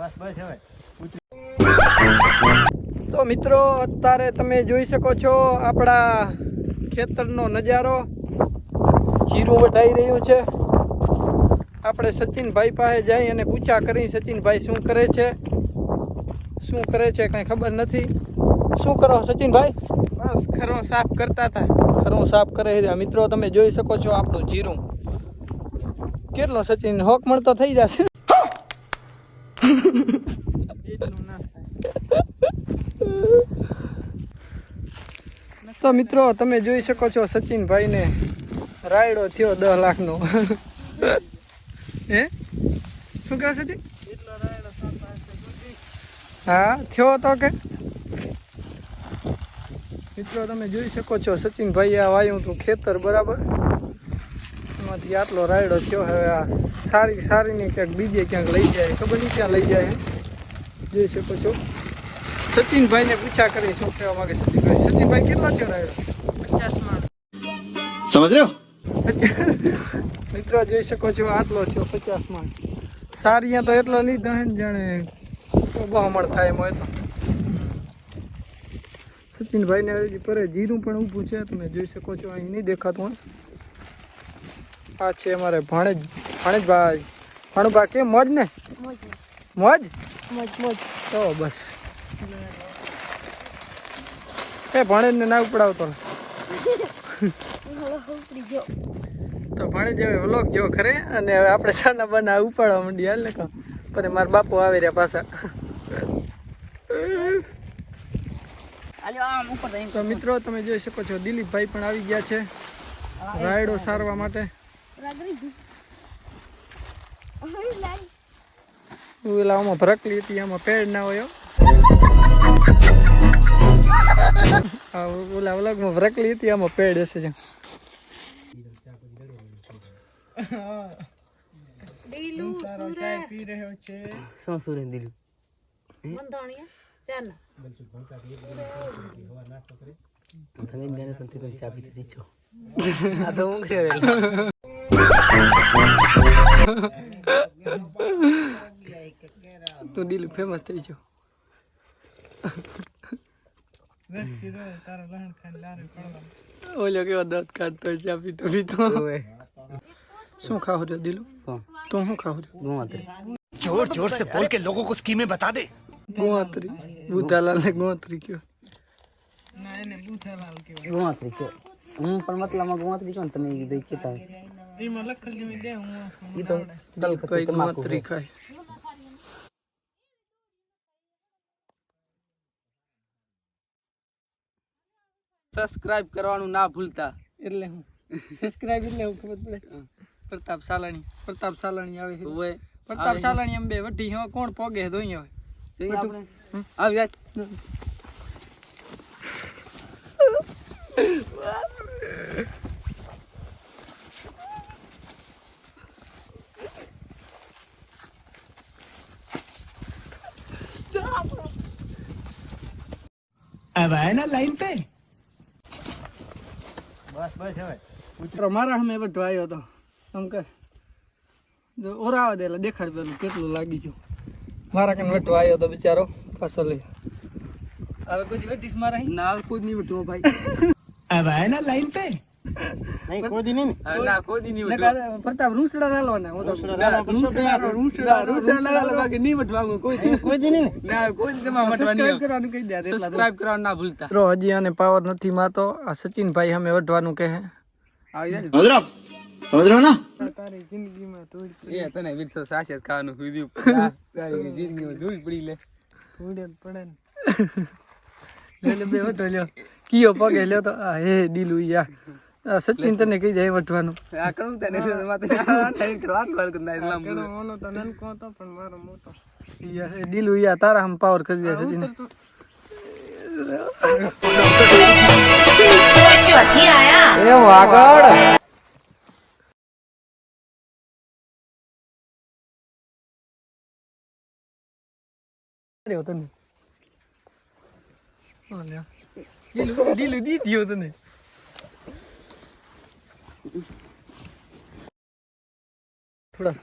બસ બસ હવે. તો મિત્રો અત્યારે તમે જોઈ શકો છો આપણા ખેતરનો નજારો. જીરું વઢાઈ રહ્યું છે. આપણે સચિનભાઈ પાસે જઈ અને પૂછા કરી સચિનભાઈ શું કરે છે? શું કરે છે કાંઈ ખબર નથી. શું કરો સચિનભાઈ? બસ ખરો સાફ કરતા હતા. ખરું સાફ કરે છે. મિત્રો તમે જોઈ શકો છો આપણું જીરું. કેટલો સચિન હોક મળતો થઈ જશે એટલું ના થાય તો મિત્રો, તમે જોઈ શકો છો સચિનભાઈને રાયડો થયો દસ લાખનો. હે? શું કહે સચિન? હા, થયો તો કે? મિત્રો, તમે જોઈ શકો છો સચિનભાઈ આ વાયું હતું ખેતર, બરાબર? એમાંથી આટલો રાયડો થયો, હવે આ સારી સારીને ક્યાંક બીજે ક્યાંક લઈ જાય. ખબર નહીં ક્યાં લઈ જાય જોઈ શકો છો. સચિનભાઈને પૂછા કરી શું કહેવા માંગે સચિનભાઈ સચિનભાઈ કેટલા રાયડો? પચાસમાં સમજ રહ્યો? મિત્રો જોઈ શકો છો આટલો થયો પચાસમાં સારિયા તો એટલો લીધો હે ને જાણે બહમણ થાય એમ હોય તો. સચિનભાઈને હજી પરે જીરું પણ ઊભું છે તમે જોઈ શકો છો અહીં નહીં દેખાતું હોય આ છે અમારે ભાણેજ ભાણેજભાઈ. ભાણુભા કેમ મોજ ને? મોજ? મોજ મોજ. તો બસ. એ ભાણેજને ના ઉપડાવતો તો ભાણેજ હવે વ્લોગ જેવો ખરે અને હવે આપણે સાના બના ઉપાડવા માંડી હાલ ને કહો પણ મારા બાપુ આવી રહ્યા પાછા. તો મિત્રો તમે જોઈ શકો છો દિલીપભાઈ પણ આવી ગયા છે. રાયડો સારવા માટે. ઓલા આમાં ભરકલી હતી આમાં પેડ ના હોય ઓલા વ્લોગમાં હતી આમાં પેડ હશે છે સારો ચાય પી રહ્યો છે? શું સુરેન દિલું તમે બેને શીખો આ તો હું કર્યો તો દિલ ફેમસ થઈ ગયો. ઓલો કેવો દાંત કાઢતો ચા પીતો પીતો. શું ખાવ રહ્યો દિલુ? તું શું ખાવ રહ્યો ગોવાત્રી જોર જોર સે બોલ કે લોગો કો સ્કીમે બતા દે. ગોવાત્રી બુધાલાલ ને ગોવાત્રી કયો ના એને બુધાલાલ કયો ગોવાત્રી કયો હું સબસ્ક્રાઇબ કરવાનું ના ભૂલતા એટલે હું સબસ્ક્રાઇબ એટલે હું ખબર પડે પ્રતાપ સાલાણી પ્રતાપ સાલાણી આવે છે ઓએ પ્રતાપ સાલાણી એમ બે વટી હો કોણ પોગે ધોઈ હવે જોઈએ આપણે આવી જાય अब आए ना लाइन पे બસ બસ હવે. કૂતરો મારા સામે બધો આવ્યો તો. આમ કે જો ઓરાવા દે એટલે દેખાડ પેલું કેટલું લાગી છું મારા કને વેઠો આવ્યો હતો બિચારો પાછો લઈ. હવે કોઈ વેઠીશ મારા ના નહીં બધો ભાઈ. હવે ના લાઈન પે નહીં કોઈ પાવર નથી માતો આ સચિનભાઈ અમે વટવાનું કહે. ખાવાનું કીધું પડી લે. પડે લ્યો. કિયો પગે લ્યો તો હે દિલુ યાર સચિન તને કઈ જાય વટવાનું આ કણું તને પણ મોટો. યા તારા હમ પાવર કરી દે સચિન. એ વાગડ તને. તને. थोडं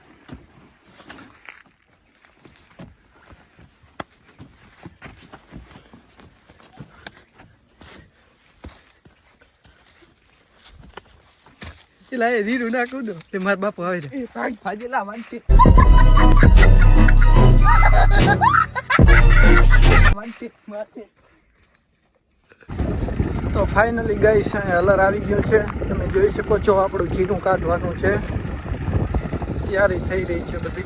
એલા એ દીધું નાખું દો તે મારા બાપુ આવે છે ભાગ ભાજેલા માનસી માનસી માનસી તો ફાઇનલી ગાઈસ હલર આવી ગયું છે. તમે જોઈ શકો છો આપણું જીરું કાઢવાનું છે. તૈયારી થઈ રહી છે બધી.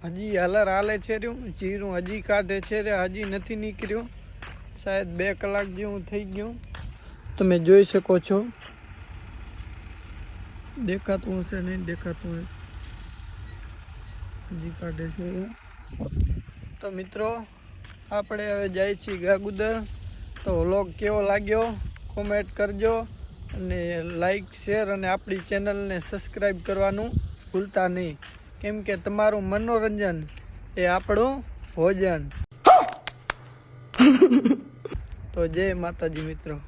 હજી હલર હાલે છે રહ્યું. જીરું હજી કાઢે છે હજી નથી નીકળ્યું. શાયદ બે કલાક જેવું થઈ ગયું. તમે જોઈ શકો છો. દેખાતું હશે નહીં દેખાતું હજી કાઢે છે. તો મિત્રો આપણે હવે જાય છીએ ગાગુદર. તો વ્લોગ કેવો લાગ્યો? કોમેન્ટ કરજો અને લાઈક શેર અને આપણી ચેનલને સબસ્ક્રાઈબ કરવાનું ભૂલતા નહીં. કેમ કે તમારું મનોરંજન એ આપણું ભોજન. તો જય માતાજી મિત્રો.